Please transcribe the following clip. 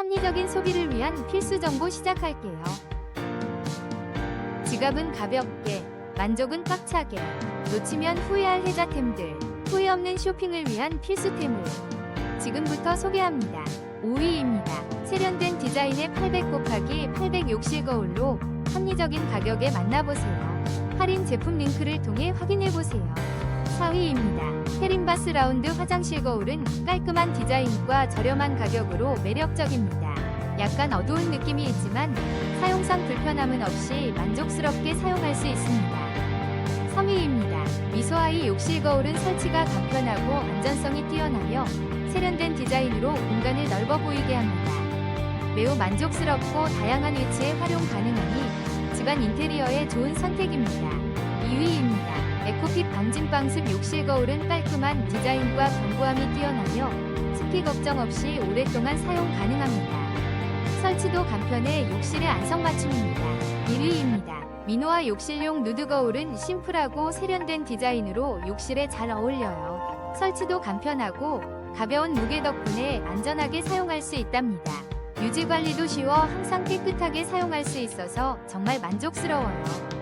합리적인 소비를 위한 필수 정보 시작할게요. 지갑은 가볍게, 만족은 꽉차게, 놓치면 후회할 혜자템들, 후회 없는 쇼핑을 위한 필수템을 지금부터 소개합니다. 5위입니다. 세련된 디자인의 800 곱하기 800 욕실 거울로 합리적인 가격에 만나보세요. 할인 제품 링크를 통해 확인해보세요. 4위입니다. 헤린바스 라운드 화장실 거울은 깔끔한 디자인과 저렴한 가격으로 매력적입니다. 약간 어두운 느낌이 있지만 사용상 불편함은 없이 만족스럽게 사용할 수 있습니다. 3위입니다. 미소아이 욕실 거울은 설치가 간편하고 안전성이 뛰어나며 세련된 디자인으로 공간을 넓어 보이게 합니다. 매우 만족스럽고 다양한 위치에 활용 가능하니 집안 인테리어에 좋은 선택입니다. 2위입니다. 방진방습 욕실 거울은 깔끔한 디자인과 견고함이 뛰어나며 습기 걱정 없이 오랫동안 사용 가능합니다. 설치도 간편해 욕실의 안성맞춤입니다. 1위입니다. 미노아 욕실용 누드 거울은 심플하고 세련된 디자인으로 욕실에 잘 어울려요. 설치도 간편하고 가벼운 무게 덕분에 안전하게 사용할 수 있답니다. 유지 관리도 쉬워 항상 깨끗하게 사용할 수 있어서 정말 만족스러워요.